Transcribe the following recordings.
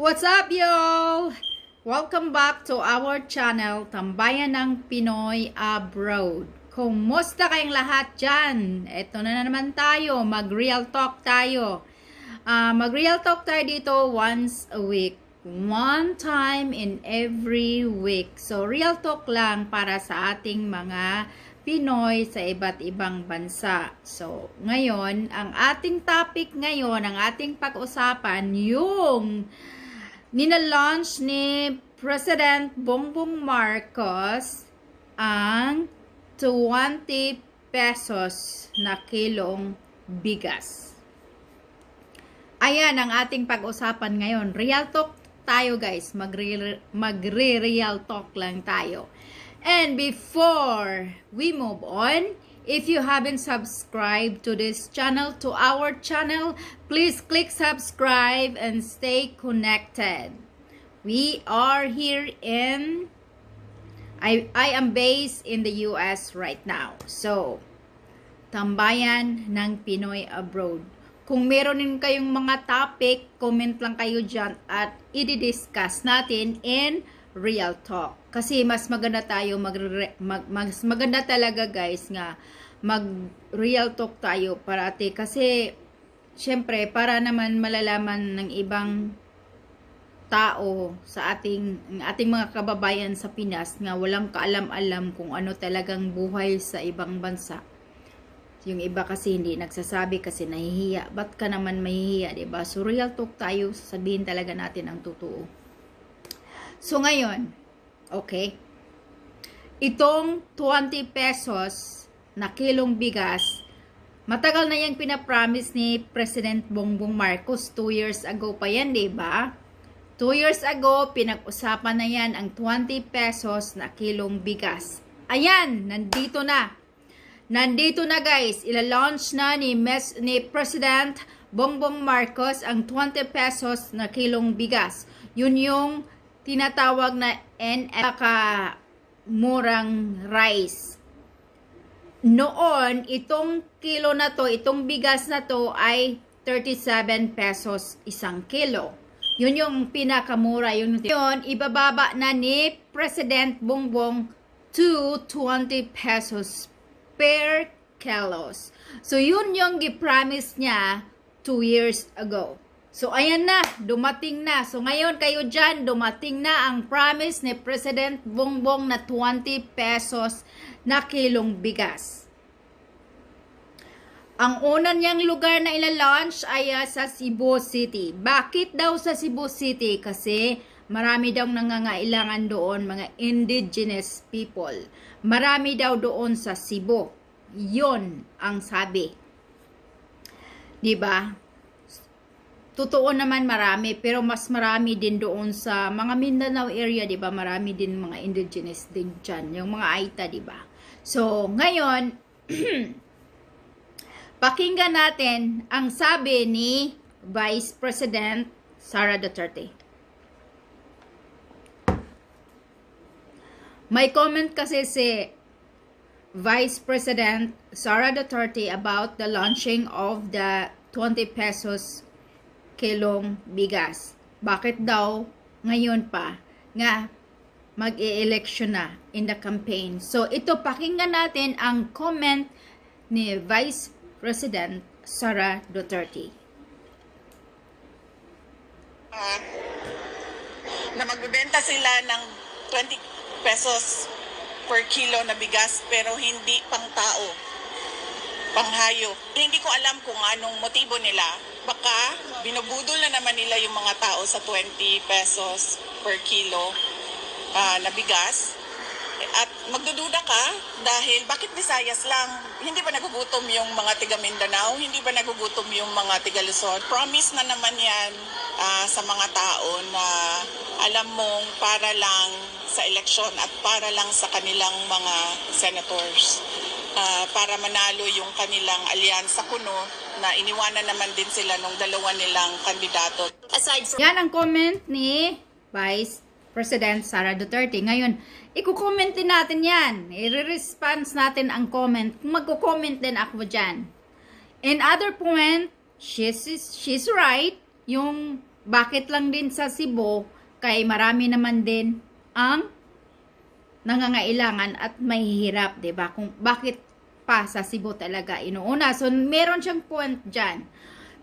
What's up, y'all? Welcome back to our channel, Tambayan ng Pinoy Abroad. Kumusta kayong lahat dyan? Ito na naman tayo, mag-real talk tayo. Ah, mag-real talk tayo dito once a week. One time in every week. So, real talk lang para sa ating mga Pinoy sa iba't ibang bansa. So, ngayon, ang ating topic ngayon, ang ating pag-usapan, yung nina-launch ni President Bongbong Marcos ang 20 pesos na kilong bigas. Ayan ang ating pag-usapan ngayon. Real talk tayo guys. Magre- Magre-real talk lang tayo. And before we move on, if you haven't subscribed to this channel, to our channel, please click subscribe and stay connected. We are here in I I am based in the US right now. So, tambayan ng Pinoy abroad. Kung meron din kayong mga topic, comment lang kayo dyan at i-discuss natin in real talk. Kasi mas maganda tayo, mag, mag, mas maganda talaga guys nga mag real talk tayo parati. Kasi, syempre, para naman malalaman ng ibang tao sa ating ating mga kababayan sa Pinas nga walang kaalam-alam kung ano talagang buhay sa ibang bansa. Yung iba kasi hindi nagsasabi kasi nahihiya. Ba't ka naman mahihiya, 'di ba? So real talk tayo, sabihin talaga natin ang totoo. So ngayon, okay. Itong 20 pesos na kilong bigas, matagal na yung pinapromise ni President Bongbong Marcos 2 years ago pa yan, ba? 2 years ago, pinag-usapan na yan ang 20 pesos na kilong bigas. Ayan, nandito na. Nandito na guys, ila-launch na ni, Mes ni President Bongbong Marcos ang 20 pesos na kilong bigas. Yun yung tinatawag na NF murang rice. Noon, itong kilo na to, itong bigas na to ay 37 pesos isang kilo. Yun yung pinakamura. Yun, yun ibababa na ni President Bongbong to 20 pesos per kilos. So, yun yung gipromise niya 2 years ago. So, ayan na, dumating na. So, ngayon kayo dyan, dumating na ang promise ni President Bongbong na 20 pesos na kilong bigas. Ang una niyang lugar na ila-launch ay uh, sa Cebu City. Bakit daw sa Cebu City? Kasi marami daw nangangailangan doon mga indigenous people. Marami daw doon sa Cebu. Yon ang sabi. 'Di ba? Totoo naman marami, pero mas marami din doon sa mga Mindanao area, 'di ba? Marami din mga indigenous din diyan, yung mga Aita, 'di ba? So, ngayon Pakinggan natin ang sabi ni Vice President Sara Duterte. May comment kasi si Vice President Sara Duterte about the launching of the 20 pesos kilong bigas. Bakit daw ngayon pa nga mag-e-election na in the campaign. So ito pakinggan natin ang comment ni Vice President Sara Duterte. Ah, na magbebenta sila ng 20 pesos per kilo na bigas pero hindi pang tao, pang hayop. Hindi ko alam kung anong motibo nila. Baka binubudol na naman nila yung mga tao sa 20 pesos per kilo ah, na bigas. At magdududa ka dahil bakit Visayas lang? Hindi ba nagugutom yung mga tiga Mindanao? Hindi ba nagugutom yung mga tiga Luzon? Promise na naman yan ah, sa mga tao na alam mong para lang sa eleksyon at para lang sa kanilang mga senators. Ah, para manalo yung kanilang alyansa kuno na iniwanan naman din sila nung dalawa nilang kandidato. aside from Yan ang comment ni Vice President Sara Duterte. Ngayon, iko-comment din natin yan. I-response natin ang comment. Magko-comment din ako dyan. In other point, she's, she's right. Yung bakit lang din sa Cebu, kay marami naman din ang nangangailangan at mahihirap, 'di ba? Kung bakit pa sa Cebu talaga inuuna. So meron siyang point diyan.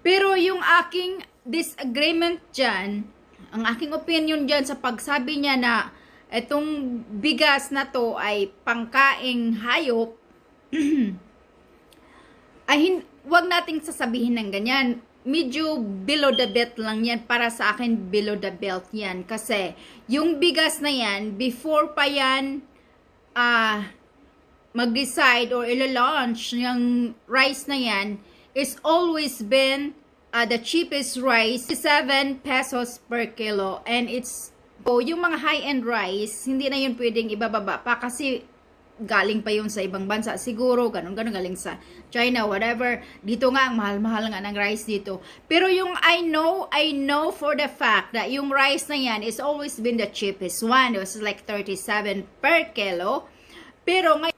Pero yung aking disagreement diyan, ang aking opinion diyan sa pagsabi niya na itong bigas na to ay pangkaing hayop, ay hin- wag nating sasabihin ng ganyan. Medyo below the belt lang yan. Para sa akin, below the belt yan. Kasi, yung bigas na yan, before pa yan, ah, mag-decide or ila-launch yung rice na yan, is always been uh, the cheapest rice, 7 pesos per kilo. And it's, oh, yung mga high-end rice, hindi na yun pwedeng ibababa pa kasi galing pa yun sa ibang bansa. Siguro ganun ganun galing sa China whatever. Dito nga ang mahal-mahal nga ng rice dito. Pero yung I know I know for the fact that yung rice na yan is always been the cheapest one. It was like 37 per kilo. Pero ngayon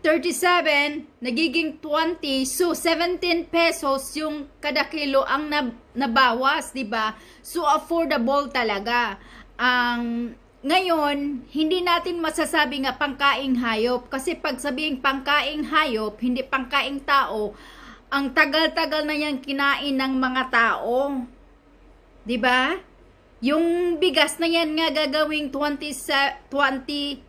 37 nagiging 20 so 17 pesos yung kada kilo ang nab- nabawas di ba so affordable talaga ang ngayon, hindi natin masasabi nga pangkaing hayop kasi pag sabing pangkaing hayop, hindi pangkaing tao, ang tagal-tagal na yan kinain ng mga tao. 'Di ba? Yung bigas na yan nga gagawing 20, sa- 20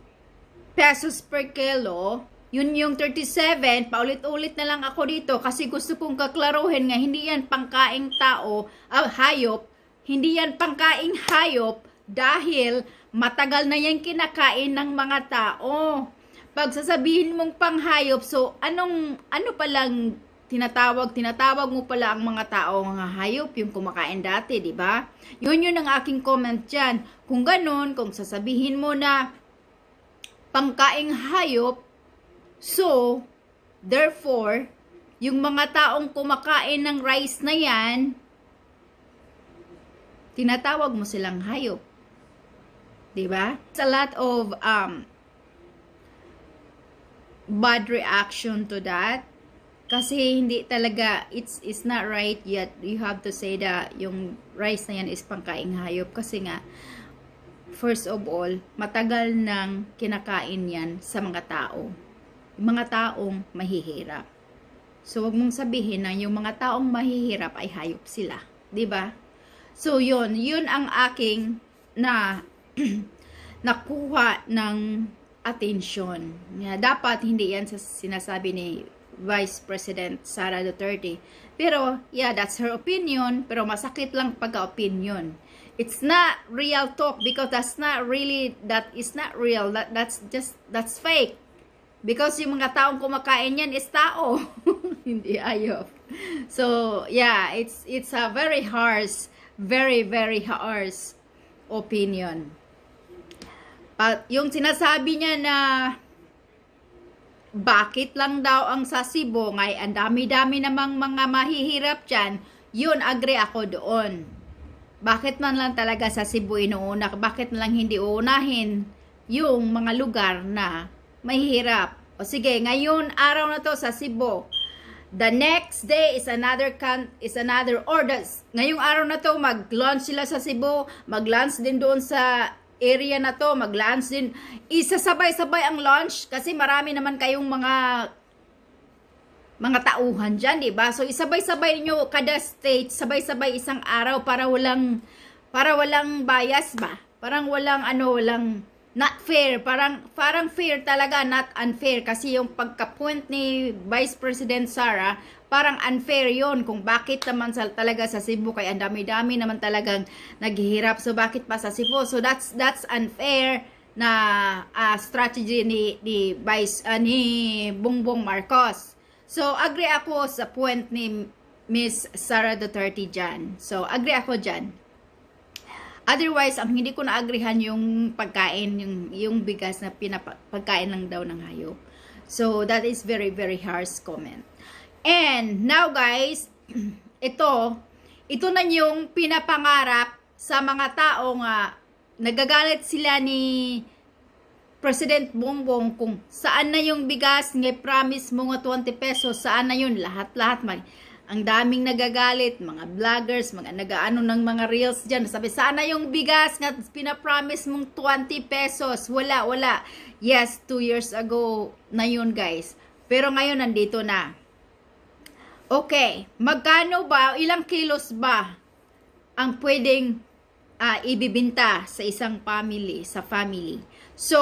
pesos per kilo, yun yung 37, paulit-ulit na lang ako dito kasi gusto kong kaklaruhin nga hindi yan pangkaing tao, ah, hayop, hindi yan pangkaing hayop dahil matagal na yan kinakain ng mga tao. Pag sasabihin mong panghayop, so anong ano pa lang tinatawag, tinatawag mo pala ang mga tao nga hayop yung kumakain dati, di ba? Yun yun ang aking comment dyan. Kung ganun, kung sasabihin mo na pangkaing hayop, so, therefore, yung mga taong kumakain ng rice na yan, tinatawag mo silang hayop. 'Di ba? It's a lot of um bad reaction to that. Kasi hindi talaga it's it's not right yet. You have to say that yung rice na yan is pangkaing hayop kasi nga first of all, matagal nang kinakain yan sa mga tao. Mga taong mahihirap. So, wag mong sabihin na yung mga taong mahihirap ay hayop sila. ba? So, yun. Yun ang aking na nakuha ng attention. Yeah, dapat hindi yan sa sinasabi ni Vice President Sara Duterte. Pero, yeah, that's her opinion. Pero masakit lang pagka-opinion. It's not real talk because that's not really, that is not real. That, that's just, that's fake. Because yung mga taong kumakain yan is tao. hindi ayop. So, yeah, it's, it's a very harsh, very, very harsh opinion. Pa, yung sinasabi niya na bakit lang daw ang sa Cebu ngay ang dami-dami namang mga mahihirap dyan, yun agree ako doon. Bakit man lang talaga sa Cebu inuuna? Bakit lang hindi uunahin yung mga lugar na mahihirap? O sige, ngayon araw na to sa Cebu. The next day is another can is another orders. Ngayong araw na to mag-launch sila sa Cebu, mag-launch din doon sa area na to, mag-launch din. Isasabay-sabay ang launch kasi marami naman kayong mga mga tauhan dyan, di ba? So, isabay-sabay niyo kada state, sabay-sabay isang araw para walang, para walang bias ba? Parang walang, ano, walang, not fair. Parang, parang fair talaga, not unfair. Kasi yung pagka-point ni Vice President Sara, parang unfair yon kung bakit naman sa, talaga sa Cebu kaya ang dami-dami naman talagang naghihirap. So bakit pa sa Cebu? So that's that's unfair na ah, strategy ni ni Vice ah, ni Bongbong Marcos. So agree ako sa point ni Miss Sara Duterte dyan. So agree ako dyan Otherwise, ang hindi ko naagrihan yung pagkain, yung, yung bigas na pinapagkain lang daw ng hayop. So, that is very, very harsh comment. And, now guys, ito, ito na yung pinapangarap sa mga tao nga nagagalit sila ni President Bongbong kung saan na yung bigas nga promise mo nga 20 pesos, saan na yun, lahat-lahat may ang daming nagagalit, mga vloggers, mga nagaano ng mga reels dyan. Sabi, sana yung bigas nga pinapromise mong 20 pesos. Wala, wala. Yes, 2 years ago na yun guys. Pero ngayon nandito na. Okay, magkano ba, ilang kilos ba ang pwedeng ah, ibibinta sa isang family, sa family? So,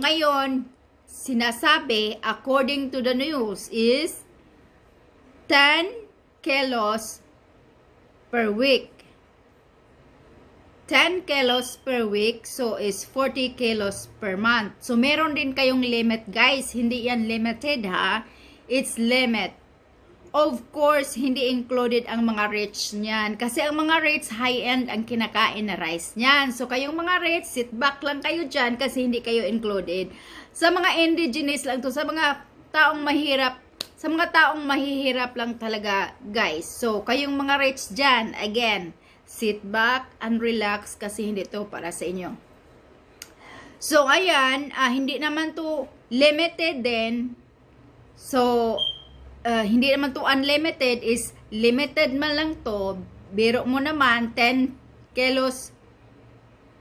ngayon, sinasabi, according to the news, is 10 kilos per week. 10 kilos per week, so is 40 kilos per month. So, meron din kayong limit, guys. Hindi yan limited, ha? It's limit. Of course, hindi included ang mga rich niyan. Kasi ang mga rich, high-end ang kinakain na rice niyan. So, kayong mga rich, sit back lang kayo dyan kasi hindi kayo included. Sa mga indigenous lang to, sa mga taong mahirap, sa mga taong mahihirap lang talaga, guys. So, kayong mga rich dyan, again, sit back and relax kasi hindi to para sa inyo. So, ayan, ah, hindi naman to limited din. So, uh, hindi naman to unlimited is limited man lang to biro mo naman 10 kilos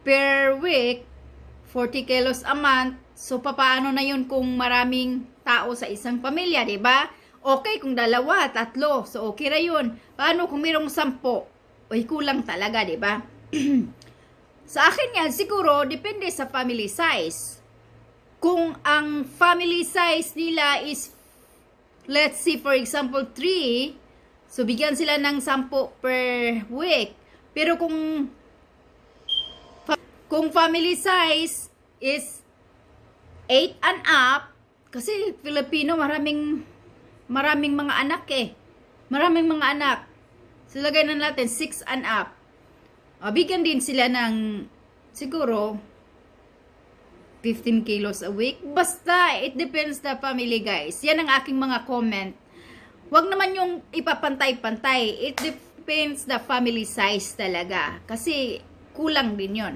per week 40 kilos a month so papaano na yun kung maraming tao sa isang pamilya di ba? Okay kung dalawa tatlo. So okay ra yun. Paano kung mayroong sampo? Uy, kulang talaga di ba? Sa akin yan siguro depende sa family size. Kung ang family size nila is let's see for example 3 so bigyan sila ng 10 per week. Pero kung kung family size is 8 and up kasi Filipino maraming maraming mga anak eh maraming mga anak so na natin 6 and up Ah, bigyan din sila ng siguro 15 kilos a week. Basta, it depends the family, guys. Yan ang aking mga comment. Huwag naman yung ipapantay-pantay. It depends the family size talaga. Kasi, kulang din yon.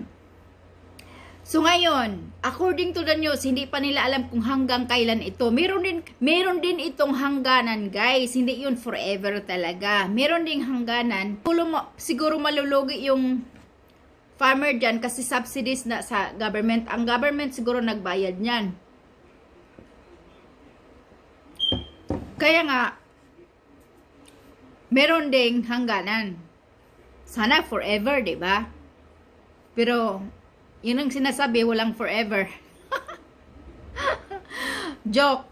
So ngayon, according to the news, hindi pa nila alam kung hanggang kailan ito. Meron din, meron din itong hangganan, guys. Hindi yun forever talaga. Meron ding hangganan. Siguro, ma- siguro malulugi yung farmer dyan kasi subsidies na sa government. Ang government siguro nagbayad niyan. Kaya nga, meron ding hangganan. Sana forever, ba? Pero, yun ang sinasabi, walang forever. Joke.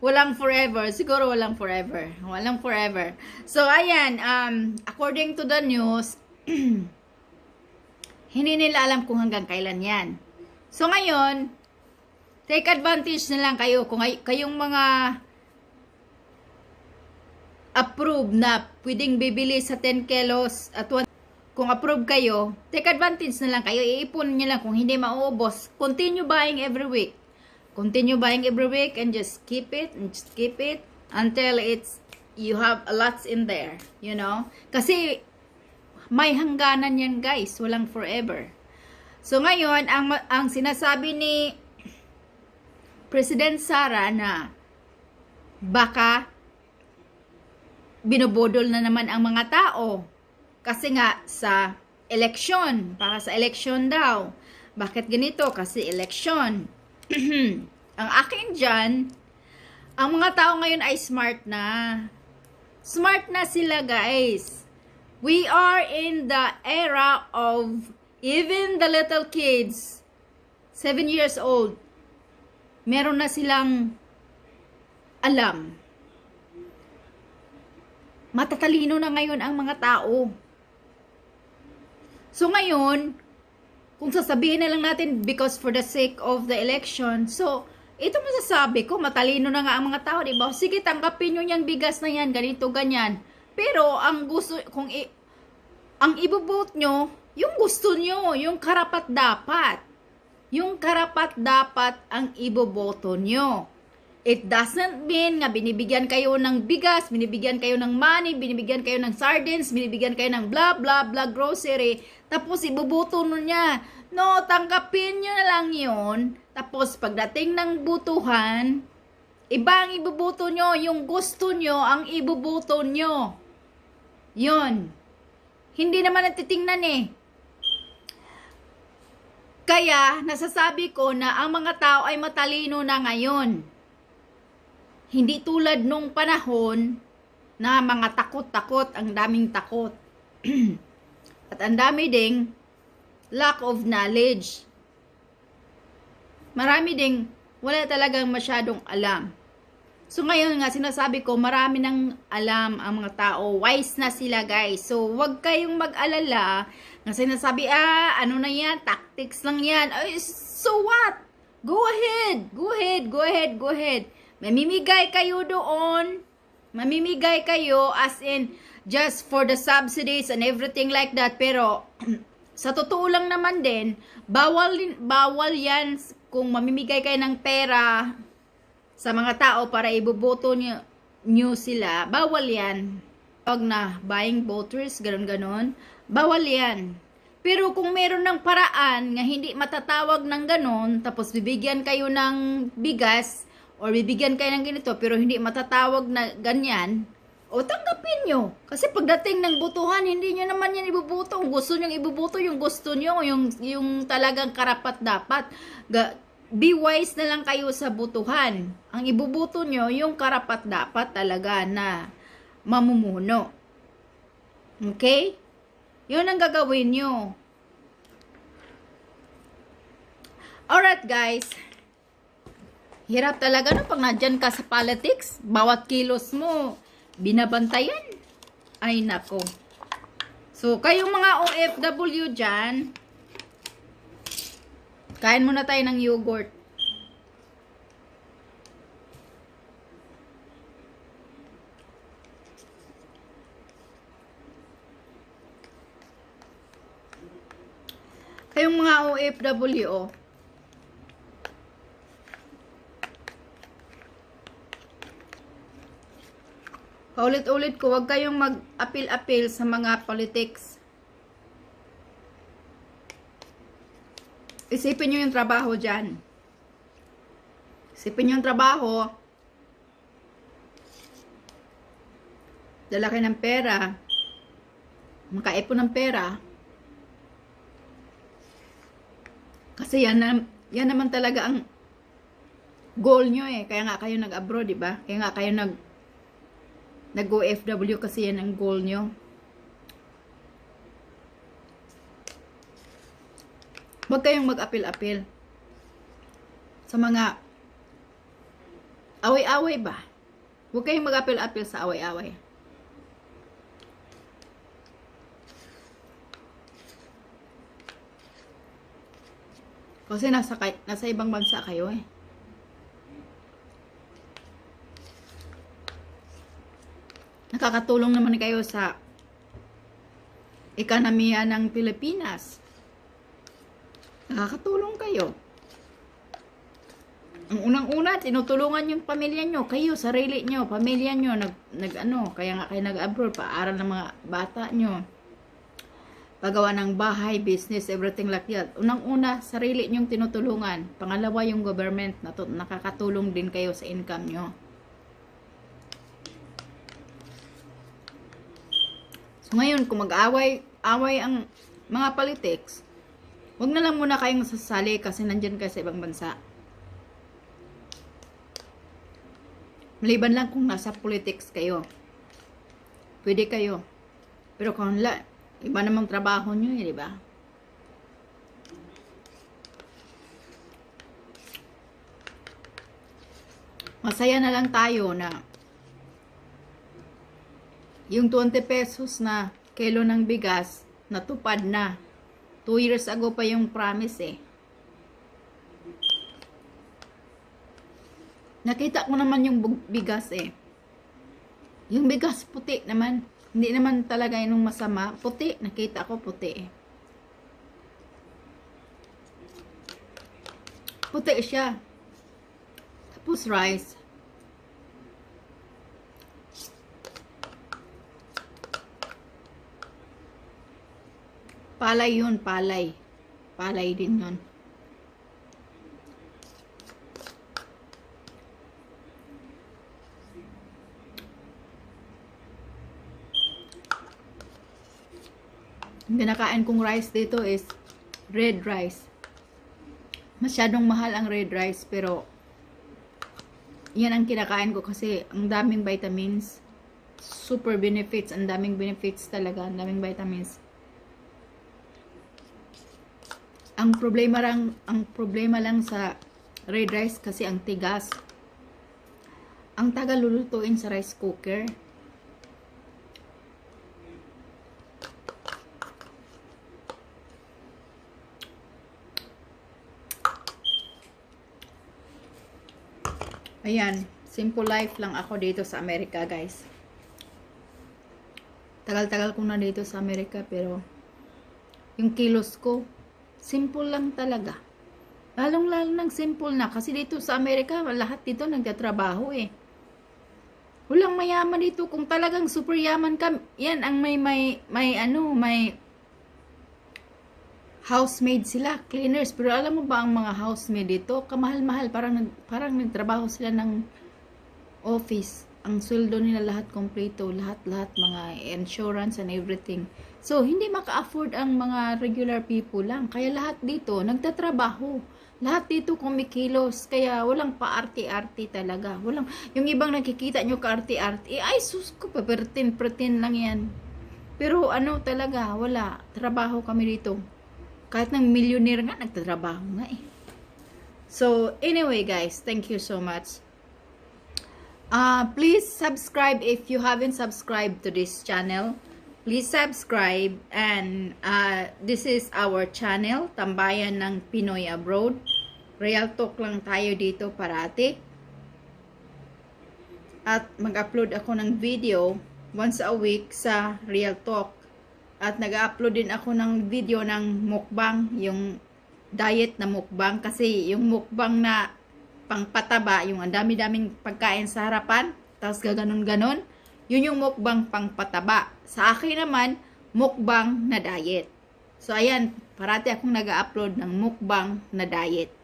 Walang forever. Siguro walang forever. Walang forever. So, ayan, um, according to the news, hindi nila alam kung hanggang kailan yan. So ngayon, take advantage na lang kayo kung ay- kayong mga approve na pwedeng bibili sa 10 kilos at one- kung approve kayo, take advantage na lang kayo. Iipon nyo lang kung hindi mauubos. Continue buying every week. Continue buying every week and just keep it and just keep it until it's you have a lots in there, you know? Kasi may hangganan yan guys, walang forever. So ngayon, ang, ang sinasabi ni President Sara na baka binobodol na naman ang mga tao. Kasi nga sa eleksyon, para sa eleksyon daw. Bakit ganito? Kasi eleksyon. ang akin dyan, ang mga tao ngayon ay smart na. Smart na sila guys. We are in the era of even the little kids, 7 years old, meron na silang alam. Matatalino na ngayon ang mga tao. So ngayon, kung sasabihin na lang natin because for the sake of the election, so ito masasabi ko, matalino na nga ang mga tao, di ba? Sige, tanggapin nyo yung bigas na yan, ganito, ganyan. Pero, ang gusto, kung i- ang ibobote nyo, yung gusto nyo, yung karapat dapat. Yung karapat dapat ang iboboto nyo. It doesn't mean nga binibigyan kayo ng bigas, binibigyan kayo ng money, binibigyan kayo ng sardines, binibigyan kayo ng blah blah blah grocery, tapos iboboto nyo niya. No, tanggapin nyo na lang yun. Tapos pagdating ng butuhan, iba ang iboboto nyo, yung gusto nyo ang iboboto nyo. Yun. Hindi naman natitingnan eh. Kaya, nasasabi ko na ang mga tao ay matalino na ngayon. Hindi tulad nung panahon na mga takot-takot, ang daming takot. At ang dami ding lack of knowledge. Marami ding wala talagang masyadong alam. So ngayon nga sinasabi ko marami nang alam ang mga tao. Wise na sila guys. So wag kayong mag-alala na sinasabi ah ano na yan, tactics lang yan. Ay, so what? Go ahead. Go ahead. Go ahead. Go ahead. Mamimigay kayo doon. Mamimigay kayo as in just for the subsidies and everything like that. Pero sa totoo lang naman din, bawal bawal 'yan kung mamimigay kayo ng pera sa mga tao para iboboto niyo, niyo sila. Bawal 'yan. Pag na buying voters, ganun ganon, bawal 'yan. Pero kung meron ng paraan nga hindi matatawag ng ganon, tapos bibigyan kayo ng bigas or bibigyan kayo ng ganito pero hindi matatawag na ganyan, o tanggapin nyo. Kasi pagdating ng butuhan, hindi nyo naman yan ibubuto. Gusto nyo ibubuto, yung gusto nyo, yung, yung talagang karapat dapat. Ga, be wise na lang kayo sa butuhan. Ang ibubuto nyo, yung karapat dapat talaga na mamumuno. Okay? Yun ang gagawin nyo. Alright guys. Hirap talaga no pag nandyan ka sa politics. Bawat kilos mo, binabantayan. Ay nako. So, kayong mga OFW dyan, kain muna tayo ng yogurt. Kayong mga OFW, oh, Paulit-ulit ko, huwag kayong mag-apil-apil sa mga politics. Isipin nyo yung trabaho dyan. Isipin nyo yung trabaho. Dala kayo ng pera. Makaipon ng pera. Kasi yan, na, yan naman talaga ang goal nyo eh. Kaya nga kayo nag-abroad, ba? Kaya nga kayo nag nag-OFW kasi yan ang goal nyo. Huwag kayong mag-apil-apil sa mga away-away ba? Huwag kayong mag-apil-apil sa away-away. Kasi nasa, nasa ibang bansa kayo eh. Nakakatulong naman kayo sa ekonomiya ng Pilipinas. Nakakatulong kayo. Ang unang-una, tinutulungan yung pamilya nyo, kayo, sarili nyo, pamilya nyo, nag, nag ano, kaya nga kayo nag-abroad, paaral ng mga bata nyo. Pagawa ng bahay, business, everything like that. Unang-una, sarili nyong tinutulungan. Pangalawa, yung government, nakakatulong din kayo sa income nyo. Ngayon, kung mag-away away ang mga politics, wag na lang muna kayong sasali kasi nandyan kayo sa ibang bansa. Maliban lang kung nasa politics kayo. Pwede kayo. Pero kung la, iba namang trabaho nyo eh, di ba? Masaya na lang tayo na yung 20 pesos na kilo ng bigas, natupad na. 2 years ago pa yung promise eh. Nakita ko naman yung bigas eh. Yung bigas puti naman. Hindi naman talaga yung masama. Puti. Nakita ko puti eh. Puti siya. Tapos rice. Palay yun, palay. Palay din yun. Yung kinakain kong rice dito is red rice. Masyadong mahal ang red rice pero yan ang kinakain ko kasi ang daming vitamins. Super benefits. Ang daming benefits talaga. Ang daming vitamins. Ang problema lang, ang problema lang sa red rice kasi ang tigas. Ang tagal lulutuin sa rice cooker. Ayan, simple life lang ako dito sa Amerika, guys. Tagal-tagal ko na dito sa Amerika, pero yung kilos ko, simple lang talaga. Lalong-lalo ng simple na, kasi dito sa Amerika, lahat dito nagtatrabaho eh. Walang mayaman dito. Kung talagang super yaman ka, yan ang may, may, may, ano, may housemaid sila, cleaners. Pero alam mo ba ang mga housemaid dito, kamahal-mahal, parang, parang nagtrabaho sila ng office. Ang sweldo nila lahat kompleto, lahat-lahat mga insurance and everything. So, hindi maka-afford ang mga regular people lang. Kaya lahat dito, nagtatrabaho. Lahat dito kumikilos. Kaya walang pa-arte-arte talaga. Walang, yung ibang nakikita nyo ka-arte-arte, eh, ay sus ko, papertin-pertin lang yan. Pero ano talaga, wala. Trabaho kami dito. Kahit ng millionaire nga, nagtatrabaho nga eh. So, anyway guys, thank you so much. Uh, please subscribe if you haven't subscribed to this channel. Please subscribe and uh, this is our channel, Tambayan ng Pinoy Abroad. Real talk lang tayo dito parati. At mag-upload ako ng video once a week sa Real Talk. At nag-upload din ako ng video ng mukbang, yung diet na mukbang kasi yung mukbang na pangpataba, yung ang dami-daming pagkain sa harapan, tapos gaganon-ganon, yun yung mukbang pangpataba. Sa akin naman, mukbang na diet. So, ayan, parati akong nag-upload ng mukbang na diet.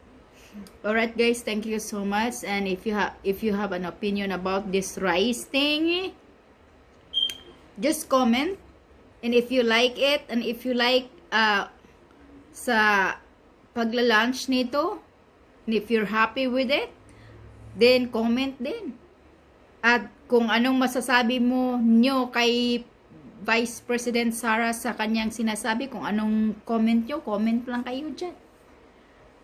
Alright guys, thank you so much. And if you have if you have an opinion about this rice thing, just comment. And if you like it, and if you like uh, sa pagla-lunch nito, and if you're happy with it, then comment din. At kung anong masasabi mo nyo kay Vice President Sara sa kanyang sinasabi, kung anong comment nyo, comment lang kayo dyan.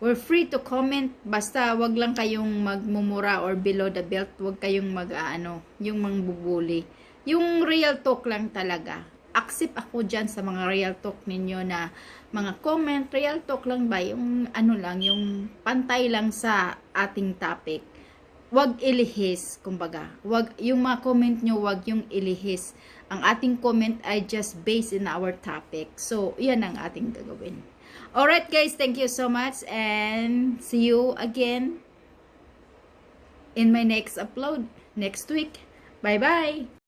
We're free to comment, basta wag lang kayong magmumura or below the belt, wag kayong mag ano, yung mangbubuli. Yung real talk lang talaga. Accept ako dyan sa mga real talk ninyo na mga comment, real talk lang ba, yung ano lang, yung pantay lang sa ating topic. Wag ilihis, kumbaga. Wag, yung mga comment nyo, wag yung ilihis. Ang ating comment ay just based in our topic. So, yan ang ating gagawin. Alright guys, thank you so much and see you again in my next upload next week. Bye-bye!